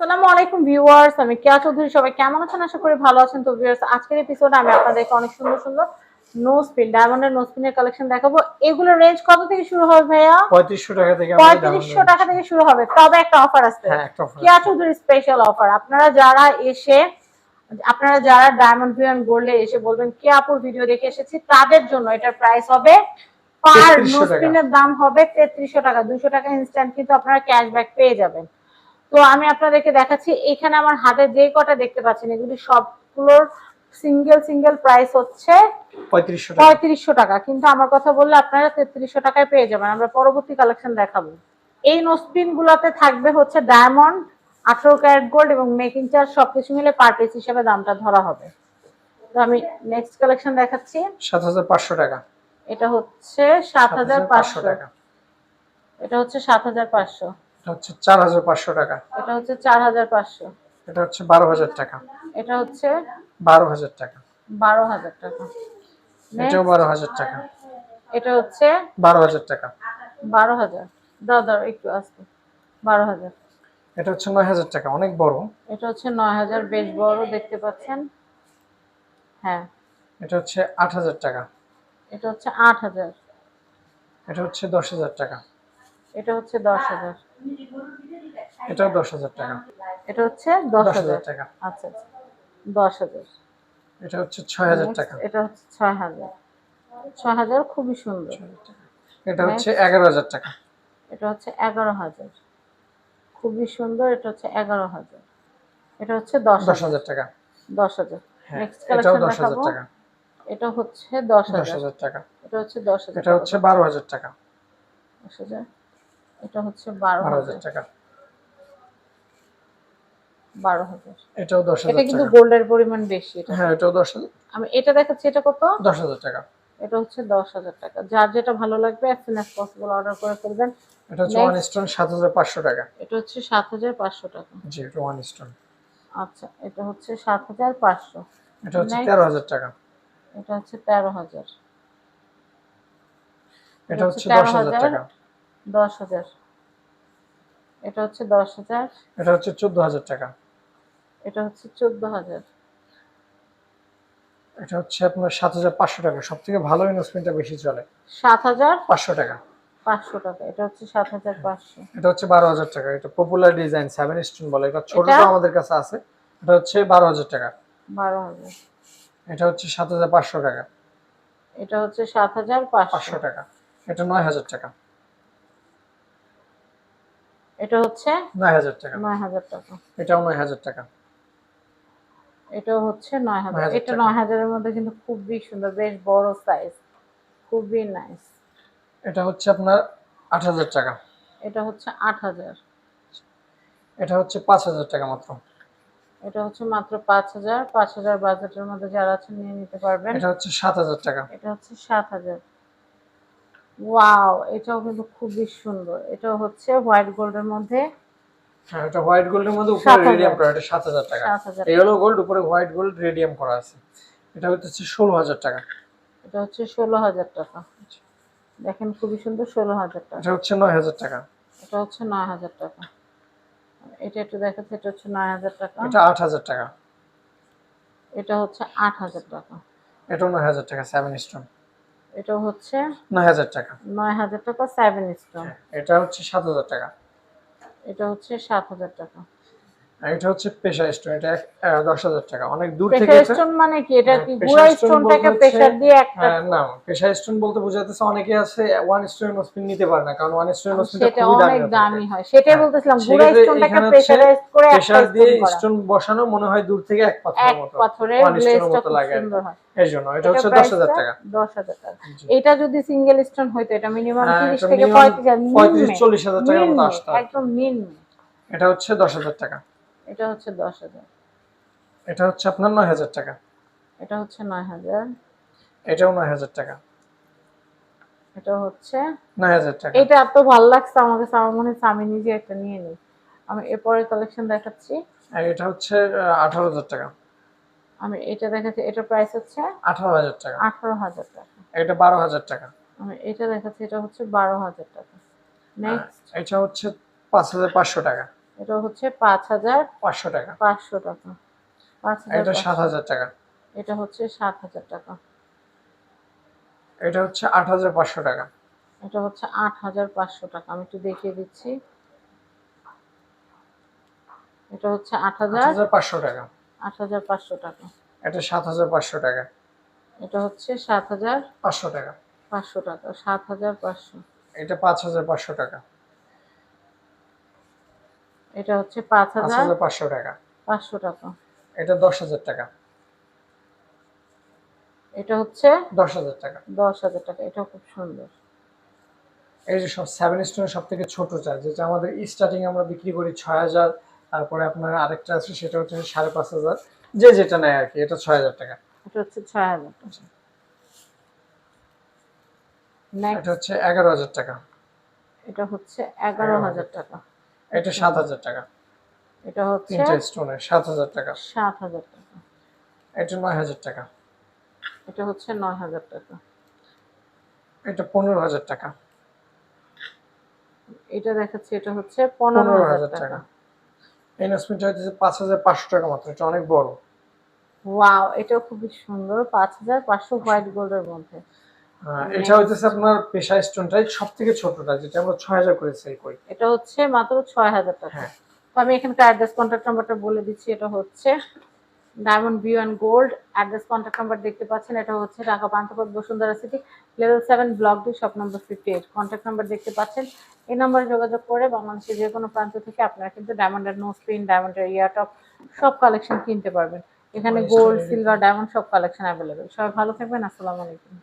আসসালামু আলাইকুম ভিউয়ার্স আমি কেয়া চৌধুরী সবাই কেমন আছেন? আশা করি ভালো আছেন। তো ভিউয়ার্স আজকের এপিসোডে আমি আপনাদেরকে অনেক সুন্দর সুন্দর নো স্পিন ডায়মন্ডের নো স্পিনের কালেকশন দেখাবো। এগুলোর রেঞ্জ কত থেকে শুরু হবে ভাইয়া? পঁয়ত্রিশশো টাকা থেকে আমাদের পঁয়ত্রিশশো টাকা থেকে শুরু হবে। তবে একটা অফার আছে। হ্যাঁ কেয়া চৌধুরী স্পেশাল অফার আপনারা যারা এসে আপনারা যারা ডায়মন্ড ভিউ অ্যান্ড গোল্ডে এসে বলবেন কে আপুর ভিডিও দেখে এসেছি তাদের জন্য এটার প্রাইস হবে পার 3300 নো স্পিনের দাম হবে তেত্রিশশো টাকা। দুশো টাকা ইনস্ট্যান্ট কিন্তু আপনারা ক্যাশব্যাক পেয়ে যাবেন। তো আমি আপনাদেরকে দেখাচ্ছি এখানে আমার হাতে যে কটা দেখতে পাচ্ছেন এগুলি সবগুলোর সিঙ্গেল সিঙ্গেল প্রাইস হচ্ছে পঁয়ত্রিশশো টাকা। কিন্তু আমার কথা বললে আপনারা তেত্রিশশো টাকায় পেয়ে যাবেন। আমরা পরবর্তী কালেকশন দেখাবো। এই নোসপিন গুলাতে থাকবে হচ্ছে ডায়মন্ড আঠারো ক্যারেট গোল্ড এবং মেকিং চার্জ সবকিছু মিলে পার পিস হিসেবে দামটা ধরা হবে। তো আমি নেক্সট কালেকশন দেখাচ্ছি। সাত হাজার পাঁচশো টাকা। এটা হচ্ছে সাত হাজার পাঁচশো টাকা। এটা হচ্ছে সাত হাজার পাঁচশো। এটা হচ্ছে 4500 টাকা এটা হচ্ছে 4500 এটা হচ্ছে 12000 টাকা এটা হচ্ছে 12000 টাকা 12000 টাকা এটাও 12000 টাকা এটা হচ্ছে 12000 টাকা 12000 দাও দাও একটু আস্তে 12000 এটা হচ্ছে 9000 টাকা অনেক বড় এটা হচ্ছে 9000 বেশ বড় দেখতে পাচ্ছেন হ্যাঁ এটা হচ্ছে 8000 টাকা এটা হচ্ছে 8000 এটা হচ্ছে 10000 টাকা এটা হচ্ছে 10000 এটা দশ হাজার টাকা। এটা হচ্ছে দশ হাজার। টাকা। আচ্ছা, আচ্ছা দশ হাজার। এটা হচ্ছে ছয় হাজার টাকা। এটা হচ্ছে ছয় হাজার। ছয় সুন্দর। এটা হচ্ছে এগারো হাজার টাকা। এটা হচ্ছে এগারো হাজার। খুবই সুন্দর এটা হচ্ছে এগারো হাজার। এটা হচ্ছে দশ দশ হাজার টাকা। দশ হাজার। হ্যাঁ, নেক্সট কালেকশন দেখাবো। এটা হচ্ছে দশ হাজার। টাকা। এটা হচ্ছে দশ হাজার এটা হচ্ছে বারো হাজার টাকা। দশ হাজার। এটা হচ্ছে বারো হাজার টাকা। বারো হাজার। এটাও দশ এটা কিন্তু গোল্ডের পরিমাণ বেশি এটা। হ্যাঁ এটাও দশ হাজার। আমি এটা দেখাচ্ছি এটা কত? দশ হাজার টাকা। এটা হচ্ছে দশ হাজার টাকা। যার যেটা ভালো লাগবে as soon as possible order করে ফেলবেন। এটা হচ্ছে ওয়ান স্টোন সাত হাজার পাঁচশো টাকা। এটা হচ্ছে সাত হাজার পাঁচশো টাকা। জি এটা ওয়ান স্টোন আচ্ছা এটা হচ্ছে সাত হাজার পাঁচশো। এটা হচ্ছে. তেরো হাজার টাকা। এটা হচ্ছে তেরো হাজার। এটা হচ্ছে দশ হাজার। টাকা। দশ হাজার। এটা হচ্ছে দশ হাজার। এটা হচ্ছে চোদ্দ হাজার টাকা। এটা হচ্ছে চোদ্দ হাজার। এটা হচ্ছে আপনার সাত হাজার পাঁচশো টাকা। সব থেকে ভালো ইনভেস্টমেন্টটা বেশি চলে। সাত হাজার পাঁচশো টাকা। পাঁচশো টাকা। এটা হচ্ছে সাত হাজার পাঁচশো। এটা হচ্ছে বারো হাজার টাকা। এটা পপুলার ডিজাইন সেভেন স্টোন বলে। এটা ছোটটা আমাদের কাছে আছে। এটা হচ্ছে বারো হাজার টাকা। বারো হাজার। এটা হচ্ছে সাত হাজার পাঁচশো টাকা। এটা হচ্ছে সাত হাজার পাঁচশো। পাঁচশো টাকা। এটা নয় হাজার টাকা। এটা হচ্ছে নয় হাজার টাকা। নয় হাজার টাকা। এটাও নয় হাজার টাকা। এটা হচ্ছে নয় হাজার। 9,000 এটা টাকা। নয় হাজারের মধ্যে কিন্তু খুবই সুন্দর বেশ বড় সাইজ খুবই নাইস এটা হচ্ছে আপনার আট হাজার টাকা। এটা হচ্ছে আট হাজার। এটা হচ্ছে পাঁচ হাজার টাকা মাত্র। এটা হচ্ছে মাত্র পাঁচ হাজার। পাঁচ হাজার বাজেটের মধ্যে যারা আছেন নিয়ে নিতে পারবেন। এটা হচ্ছে সাত হাজার টাকা। এটা হচ্ছে সাত হাজার। ওয়াও এটাও কিন্তু খুবই সুন্দর। এটা হচ্ছে হোয়াইট গোল্ডের মধ্যে হ্যাঁ এটা হোয়াইট গোল্ডের মধ্যে উপরে রেডিয়াম করা এটা সাত হাজার টাকা। এই হলো গোল্ড উপরে হোয়াইট গোল্ড রেডিয়াম করা আছে। এটা হচ্ছে ষোলো হাজার টাকা। এটা হচ্ছে ষোলো হাজার টাকা। দেখেন খুবই সুন্দর ষোলো হাজার টাকা। এটা হচ্ছে নয় হাজার টাকা। এটা হচ্ছে নয় হাজার টাকা। এটা একটু দেখাচ্ছে এটা হচ্ছে নয় হাজার টাকা। এটা আট হাজার টাকা। এটা হচ্ছে আট হাজার টাকা। এটা নয় হাজার টাকা সেভেন স্টোন। এটা হচ্ছে নয় হাজার টাকা। নয় হাজার টাকা 7 স্টোন এটা হচ্ছে সাত হাজার টাকা। এটা হচ্ছে সাত হাজার টাকা। আর এটা হচ্ছে পেশা স্টোন এটা এক- আহ, দশ হাজার টাকা। অনেক দূর থেকে প্রেসার স্টোন মানে কি? এটা হ্যাঁ, কি গুড়া স্টোনটাকে প্রেসার দিয়ে একটা হ্যাঁ, না পেশা স্টোন বলতে বোঝাতেছে অনেকে আছে ওয়ান স্টোন নিতে পারে না কারণ ওয়ান স্টোন স্পিনটা খুবই দামি অনেক দামি হয়। সেটাই হ্যাঁ, বলতেছিলাম গুড়া স্টোনটাকে প্রেসারাইজ করে প্রেসার দিয়ে স্টোন বসানো মনে হয় দূর থেকে এক পাথরের মতো। পাথরের one গ্লেজটা মতো লাগে এর জন্য এটা হচ্ছে দশ হাজার টাকা। দশ হাজার টাকা। এটা যদি সিঙ্গেল স্টোন হইতো এটা মিনিমাম হ্যাঁ, তিরিশ এটা থেকে minimum পঁয়ত্রিশ হাজার পঁয়ত্রিশ নিম্নে। চল্লিশ হাজার টাকার মতো আসতো একদম নিম্নে এটা হচ্ছে দশ হাজার টাকা। এটা হচ্ছে দশ হাজার। এটা হচ্ছে আপনার নয় হাজার টাকা। এটা হচ্ছে নয় হাজার। এটাও নয় হাজার টাকা। এটা হচ্ছে নয় হাজার টাকা। এটা এত ভালো লাগছে আমাকে আমার মনে হচ্ছে আমি নিজে একটা নিয়ে নিই। আমি এরপরে কালেকশন দেখাচ্ছি। আর এটা হচ্ছে আঠারো হাজার টাকা। আমি এটা দেখাচ্ছি এটা প্রাইস হচ্ছে আঠারো হাজার টাকা। আঠারো হাজার টাকা। এটা বারো হাজার টাকা। আমি এটা দেখাচ্ছি এটা হচ্ছে বারো হাজার টাকা। নেক্সট এটা হচ্ছে পাঁচ হাজার পাঁচশো টাকা। এটা হচ্ছে পাঁচ হাজার পাঁচশো টাকা পাঁচশো টাকা পাঁচ হাজার এটা সাত। হাজার টাকা এটা হচ্ছে সাত হাজার টাকা এটা হচ্ছে আট হাজার পাঁচশো টাকা এটা হচ্ছে আট হাজার পাঁচশো টাকা আমি একটু দেখিয়ে দিচ্ছি এটা হচ্ছে আট হাজার পাঁচশো টাকা আট হাজার পাঁচশো টাকা এটা সাত হাজার পাঁচশো টাকা এটা হচ্ছে সাত হাজার পাঁচশো টাকা পাঁচশো টাকা সাত হাজার পাঁচশো এটা পাঁচ হাজার পাঁচশো টাকা এটা হচ্ছে পাঁচ হাজার পাঁচশো টাকা। পাঁচশো টাকা। এটা দশ হাজার টাকা। এটা হচ্ছে দশ হাজার টাকা। দশ হাজার টাকা। এটা খুব সুন্দর। এই যে সব সেভেন স্টোনের সব থেকে ছোট চার্জ যেটা আমাদের স্টার্টিং আমরা বিক্রি করি ছয় হাজার তারপরে আপনার আরেকটা আছে সেটা হচ্ছে সাড়ে পাঁচ হাজার। যে যেটা নেয় আর কি এটা ছয় হাজার টাকা। এটা হচ্ছে ছয় হাজার টাকা। এটা হচ্ছে এগারো হাজার টাকা। এটা হচ্ছে এগারো হাজার টাকা। এটা সাত হাজার টাকা। এটা হচ্ছে তিনটা সাত হাজার টাকা। সাত হাজার টাকা। এটা নয় হাজার টাকা। এটা হচ্ছে নয় হাজার টাকা। এটা পনেরো হাজার টাকা। এটা দেখাচ্ছি এটা হচ্ছে পনেরো পনেরো হাজার হাজার টাকা। টাকা। এই নাসমিনটা হচ্ছে পাঁচ হাজার পাঁচশো টাকা মাত্র এটা অনেক বড়। ওয়াও এটা খুবই সুন্দর পাঁচ হাজার পাঁচশো হোয়াইট গোল্ডের মধ্যে। এটা হইতেছে আপনার পেশা স্টোনটাই সব থেকে ছোটটা যেটা আমরা ছয় হাজার করে সেল করি। এটা হচ্ছে মাত্র ছয় হাজার টাকা। হ্যাঁ। তো আমি এখানকার অ্যাড্রেস কন্ট্যাক্ট নাম্বারটা বলে দিচ্ছি এটা হচ্ছে diamond view and gold address contact number দেখতে পাচ্ছেন এটা হচ্ছে Dhaka Panthapath Bashundhara city level seven block D shop number fifty eight contact number দেখতে পাচ্ছেন। এই নম্বরে যোগাযোগ করে বাংলাদেশের যে কোনো প্রান্ত থেকে আপনারা কিন্তু ডায়মন্ডের নো স্পিন ডায়মন্ডের ইয়ারটপ সব কালেকশন কিনতে পারবেন। এখানে গোল্ড সিলভার ডায়মন্ড সব কালেকশন অ্যাভেলেবেল সবাই ভালো থাকবেন আসসালামু আলাইকুম।